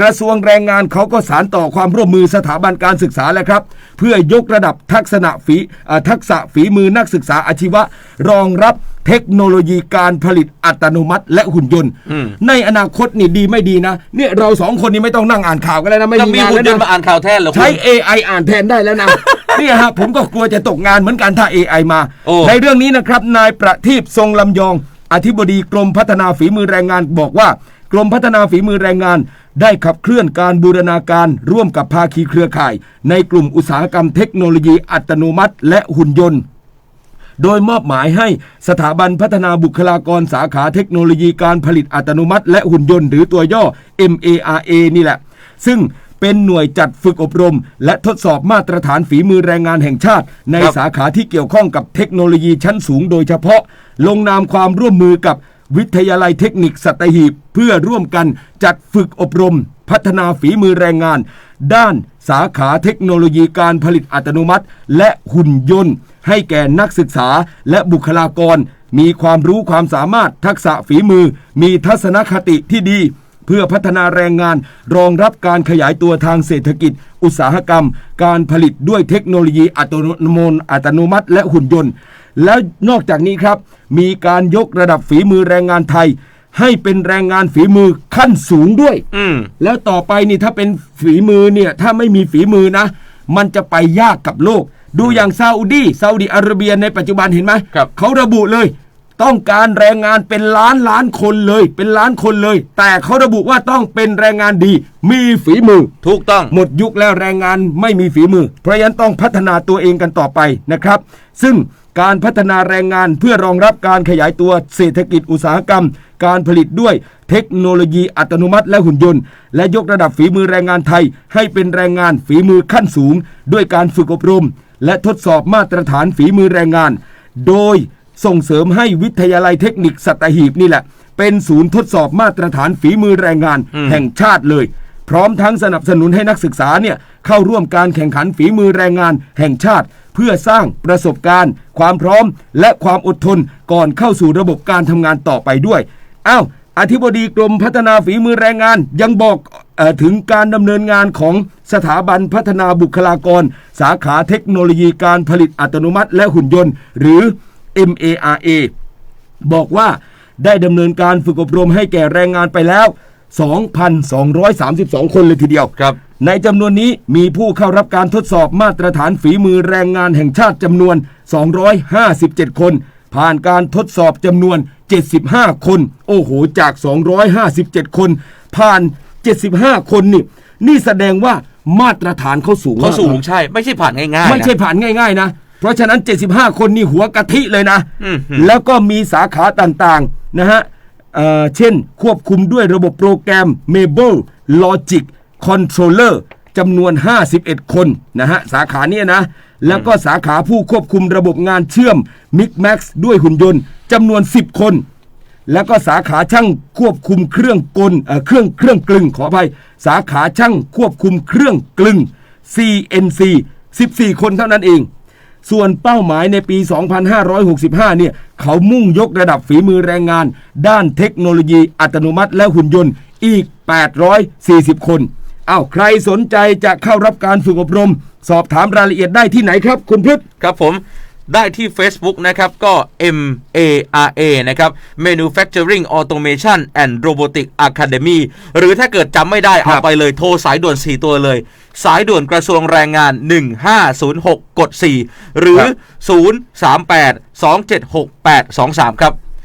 กระทรวงแรงงานเขาก็สารต่อความร่วมมือสถาบันการศึกษาแล้วครับ เพื่อยกระดับทักษณะฝีเอ่อทักษะฝีมือนักศึกษาอาชีวะ รองรับเทคโนโลยีการผลิตอัตโนมัติและหุ่นยนต์ ในอนาคตนี่ดีไม่ดีนะเนี่ยเราสองคนนี้ไม่ต้องนั่งอ่านข่าวกันแล้วนะไม่จะมีมีงานหุ่นแล้วยนต์มานะอ่านข่าวแทนเหรอคุณใช้ AI อ่านแทนได้แล้วนะเนี่ยฮะผมก็กลัวจะตกงานเหมือนกันถ้า AI มาโอ้ในเรื่องนี้นะครับนายประทีปทรงลำยอง อธิบดีกรมพัฒนาฝีมือแรงงานบอกว่ากรมพัฒนาฝีมือแรงงาน ได้ขับเคลื่อนการบูรณาการร่วมกับภาคีเครือข่าย ในกลุ่มอุตสาหกรรมเทคโนโลยีอัตโนมัติ และหุ่นยนต์ โดยมอบหมายให้สถาบันพัฒนาบุคลากรสาขาเทคโนโลยีการผลิตอัตโนมัติ และหุ่นยนต์หรือตัวย่อ MARA นี่แหละ ซึ่งเป็นหน่วยจัดฝึกอบรม และทดสอบมาตรฐานฝีมือแรงงานแห่งชาติ ในสาขาที่เกี่ยวข้องกับเทคโนโลยีชั้นสูงโดยเฉพาะ ลงนามความร่วมมือกับ วิทยาลัยเทคนิคสัตหีบ เพื่อร่วมกันจัดฝึกอบรม พัฒนาฝีมือแรงงาน ด้านสาขาเทคโนโลยีการผลิตอัตโนมัติ และหุ่นยนต์ ให้แก่นักศึกษาและบุคลากร มีความรู้ความสามารถทักษะฝีมือ มีทัศนคติที่ดี เพื่อพัฒนาแรงงาน รองรับการขยายตัวทางเศรษฐกิจ อุตสาหกรรม การผลิตด้วยเทคโนโลยีอัตโนมัติและหุ่นยนต์ แล้วนอกจากนี้ครับ มีการยกระดับฝีมือแรงงานไทย ให้เป็นแรงงานฝีมือขั้นสูงด้วย อืม แล้วต่อไปนี่ถ้าเป็นฝีมือเนี่ยถ้าไม่มีฝีมือนะ มันจะไปยากกับโลก ดูอย่างซาอุดีซาอุดีอาระเบียในปัจจุบันเห็นไหมครับ เขาระบุเลย ต้องการแรงงานเป็นล้านล้านคนเลย เป็นล้านคนเลย แต่เขาระบุว่าต้องเป็นแรงงานดี มีฝีมือ ถูกต้องหมดยุคแล้วแรงงานไม่มีฝีมือ เพราะฉะนั้นต้องพัฒนาตัวเองกันต่อไปนะครับ ซึ่งการพัฒนาแรงงานเพื่อรองรับการขยายตัวเศรษฐกิจอุตสาหกรรม การผลิตด้วยเทคโนโลยีอัตโนมัติและหุ่นยนต์ และยกระดับฝีมือแรงงานไทย ให้เป็นแรงงานฝีมือขั้นสูง ด้วยการฝึกอบรม และทดสอบมาตรฐานฝีมือแรงงาน โดย ส่งเสริมให้วิทยาลัยเทคนิคสัตหีบนี่แหละ เป็นศูนย์ทดสอบมาตรฐานฝีมือแรงงานแห่งชาติเลย พร้อมทั้งสนับสนุนให้นักศึกษาเนี่ยเข้าร่วมการแข่งขันฝีมือแรงงานแห่งชาติ เพื่อสร้างประสบการณ์ ความพร้อม และความอดทนก่อนเข้าสู่ระบบการทำงานต่อไปด้วยอ้าวอธิบดีกรมพัฒนาฝีมือแรงงานยังบอกเออถึงการดำเนินงานของสถาบันพัฒนาบุคลากร สาขาเทคโนโลยีการผลิตอัตโนมัติและหุ่นยนต์ หรือ MARA บอกว่าได้ดำเนินการฝึกอบรมให้แก่แรงงานไปแล้ว 2,232 คนเลยทีเดียวครับ ในจำนวนนี้มีผู้เข้ารับการทดสอบมาตรฐานฝีมือแรงงานแห่งชาติจำนวน 257 คน ผ่านการทดสอบจำนวน 75 คน โอ้โห จาก 257 คน ผ่าน 75 คนนี่ นี่แสดงว่ามาตรฐานเขาสูงเขาสูงมกใช่ ไม่ใช่ผ่านง่ายๆ ไม่นะใช่ผ่านง่าย ๆ นะ เพราะฉะนั้น 75 คนนี่หัวกะทิเลยนะอืมแล้วก็มีสาขาต่างๆนะฮะเอ่อเช่นควบคุมด้วยระบบโปรแกรม Mabel Logic Controller จำนวน 51 คนนะฮะสาขาเนี้ยนะ แล้วก็สาขาผู้ควบคุมระบบงานเชื่อม Micmax ด้วยหุ่นยนต์จำนวน 10 คน แล้วก็สาขาช่างควบคุมเครื่องกลเอ่อเครื่องเครื่องกลึงขออภัยสาขาช่างควบคุมเครื่องกลึง CNC 14 คนเท่านั้นเอง ส่วนเป้าหมายในปี 2565 เนี่ย เขามุ่งยกระดับฝีมือแรงงาน ด้านเทคโนโลยีอัตโนมัติและหุ่นยนต์อีก 840 คนอ้าวใครสนใจจะเข้ารับการฝึกอบรม สอบถามรายละเอียดได้ที่ไหนครับ คุณพฤษครับผม ได้ที่ Facebook นะครับ ก็ M A R A นะครับ Manufacturing Automation and Robotic Academy หรือถ้าเกิดจำไม่ได้ครัเอาบไปเลยโทรสายด่วน 4 ตัวเลย สายด่วนกระทรวงแรงงาน 1506 กด 4 หรือ 038 276 823 ครับ